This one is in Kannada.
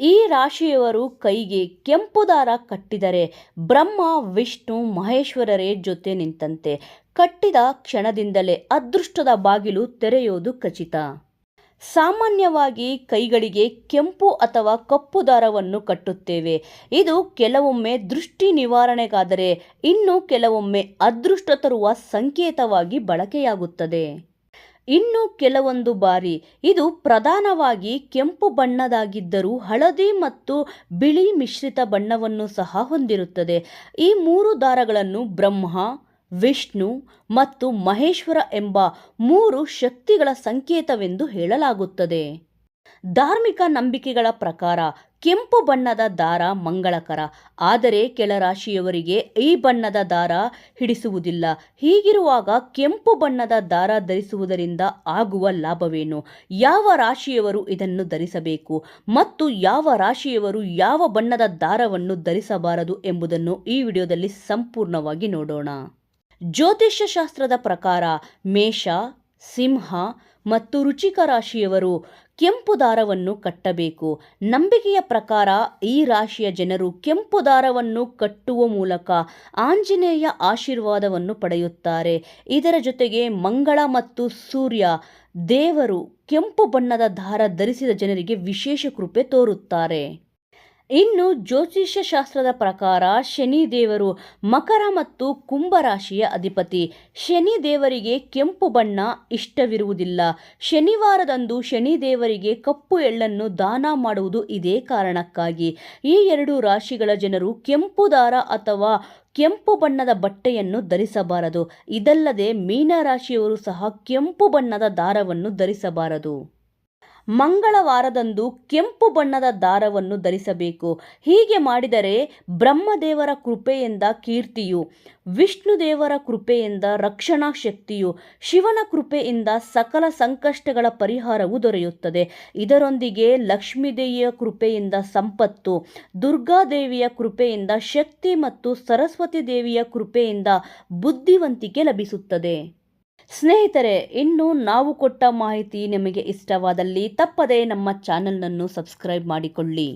ಈ ರಾಶಿಯವರು ಕೈಗೆ ಕೆಂಪು ದಾರ ಕಟ್ಟಿದರೆ ಬ್ರಹ್ಮ, ವಿಷ್ಣು, ಮಹೇಶ್ವರರೇ ಜೊತೆ ನಿಂತಂತೆ. ಕಟ್ಟಿದ ಕ್ಷಣದಿಂದಲೇ ಅದೃಷ್ಟದ ಬಾಗಿಲು ತೆರೆಯೋದು ಖಚಿತ. ಸಾಮಾನ್ಯವಾಗಿ ಕೈಗಳಿಗೆ ಕೆಂಪು ಅಥವಾ ಕಪ್ಪು ದಾರವನ್ನು ಕಟ್ಟುತ್ತೇವೆ. ಇದು ಕೆಲವೊಮ್ಮೆ ದೃಷ್ಟಿ ನಿವಾರಣೆಗಾದರೆ ಇನ್ನು ಕೆಲವೊಮ್ಮೆ ಅದೃಷ್ಟ ತರುವ ಸಂಕೇತವಾಗಿ ಬಳಕೆಯಾಗುತ್ತದೆ. ಇನ್ನು ಕೆಲವೊಂದು ಬಾರಿ ಇದು ಪ್ರಧಾನವಾಗಿ ಕೆಂಪು ಬಣ್ಣದಾಗಿದ್ದರೂ ಹಳದಿ ಮತ್ತು ಬಿಳಿ ಮಿಶ್ರಿತ ಬಣ್ಣವನ್ನು ಸಹ ಹೊಂದಿರುತ್ತದೆ. ಈ ಮೂರು ದಾರಗಳನ್ನು ಬ್ರಹ್ಮ, ವಿಷ್ಣು ಮತ್ತು ಮಹೇಶ್ವರ ಎಂಬ ಮೂರು ಶಕ್ತಿಗಳ ಸಂಕೇತವೆಂದು ಹೇಳಲಾಗುತ್ತದೆ. ಧಾರ್ಮಿಕ ನಂಬಿಕೆಗಳ ಪ್ರಕಾರ ಕೆಂಪು ಬಣ್ಣದ ದಾರ ಮಂಗಳಕರ. ಆದರೆ ಕೆಲ ರಾಶಿಯವರಿಗೆ ಈ ಬಣ್ಣದ ದಾರ ಹಿಡಿಸುವುದಿಲ್ಲ. ಹೀಗಿರುವಾಗ ಕೆಂಪು ಬಣ್ಣದ ದಾರ ಧರಿಸುವುದರಿಂದ ಆಗುವ ಲಾಭವೇನು? ಯಾವ ರಾಶಿಯವರು ಇದನ್ನು ಧರಿಸಬೇಕು? ಮತ್ತು ಯಾವ ರಾಶಿಯವರು ಯಾವ ಬಣ್ಣದ ದಾರವನ್ನು ಧರಿಸಬಾರದು ಎಂಬುದನ್ನು ಈ ವಿಡಿಯೋದಲ್ಲಿ ಸಂಪೂರ್ಣವಾಗಿ ನೋಡೋಣ. ಜ್ಯೋತಿಷ್ಯ ಶಾಸ್ತ್ರದ ಪ್ರಕಾರ ಮೇಷ ಸಿಂಹ ಮತ್ತು ರುಚಿಕ ರಾಶಿಯವರು ಕೆಂಪು ದಾರವನ್ನು ಕಟ್ಟಬೇಕು. ನಂಬಿಕೆಯ ಪ್ರಕಾರ ಈ ರಾಶಿಯ ಜನರು ಕೆಂಪು ದಾರವನ್ನು ಕಟ್ಟುವ ಮೂಲಕ ಆಂಜನೇಯ ಆಶೀರ್ವಾದವನ್ನು ಪಡೆಯುತ್ತಾರೆ. ಇದರ ಜೊತೆಗೆ ಮಂಗಳ ಮತ್ತು ಸೂರ್ಯ ದೇವರು ಕೆಂಪು ಬಣ್ಣದ ದಾರ ಧರಿಸಿದ ಜನರಿಗೆ ವಿಶೇಷ ಕೃಪೆ ತೋರುತ್ತಾರೆ. ಇನ್ನು ಜ್ಯೋತಿಷ್ಯ ಶಾಸ್ತ್ರದ ಪ್ರಕಾರ ಶನಿ ದೇವರು ಮಕರ ಮತ್ತು ಕುಂಭ ರಾಶಿಯ ಅಧಿಪತಿ. ಶನಿ ದೇವರಿಗೆ ಕೆಂಪು ಬಣ್ಣ ಇಷ್ಟವಿರುವುದಿಲ್ಲ. ಶನಿವಾರದಂದು ಶನಿ ದೇವರಿಗೆ ಕಪ್ಪು ಎಳ್ಳನ್ನು ದಾನ ಮಾಡುವುದು ಇದೇ ಕಾರಣಕ್ಕಾಗಿ. ಈ ಎರಡು ರಾಶಿಗಳ ಜನರು ಕೆಂಪು ದಾರ ಅಥವಾ ಕೆಂಪು ಬಣ್ಣದ ಬಟ್ಟೆಯನ್ನು ಧರಿಸಬಾರದು. ಇದಲ್ಲದೆ ಮೀನರಾಶಿಯವರು ಸಹ ಕೆಂಪು ಬಣ್ಣದ ದಾರವನ್ನು ಧರಿಸಬಾರದು. ಮಂಗಳವಾರದಂದು ಕೆಂಪು ಬಣ್ಣದ ದಾರವನ್ನು ಧರಿಸಬೇಕು. ಹೀಗೆ ಮಾಡಿದರೆ ಬ್ರಹ್ಮದೇವರ ಕೃಪೆಯಿಂದ ಕೀರ್ತಿಯು, ವಿಷ್ಣುದೇವರ ಕೃಪೆಯಿಂದ ರಕ್ಷಣಾ ಶಕ್ತಿಯು, ಶಿವನ ಕೃಪೆಯಿಂದ ಸಕಲ ಸಂಕಷ್ಟಗಳ ಪರಿಹಾರವು ದೊರೆಯುತ್ತದೆ. ಇದರೊಂದಿಗೆ ಲಕ್ಷ್ಮೀದೇವಿಯ ಕೃಪೆಯಿಂದ ಸಂಪತ್ತು, ದುರ್ಗಾದೇವಿಯ ಕೃಪೆಯಿಂದ ಶಕ್ತಿ ಮತ್ತು ಸರಸ್ವತಿ ದೇವಿಯ ಕೃಪೆಯಿಂದ ಬುದ್ಧಿವಂತಿಕೆ ಲಭಿಸುತ್ತದೆ. ಸ್ನೇಹಿತರೆ ಇನ್ನು ನಾವು ಕೊಟ್ಟ ಮಾಹಿತಿ ನಿಮಗೆ ಇಷ್ಟವಾದಲ್ಲಿ ತಪ್ಪದೇ ನಮ್ಮ ಚಾನಲ್ನನ್ನು ಸಬ್ಸ್ಕ್ರೈಬ್ ಮಾಡಿಕೊಳ್ಳಿ.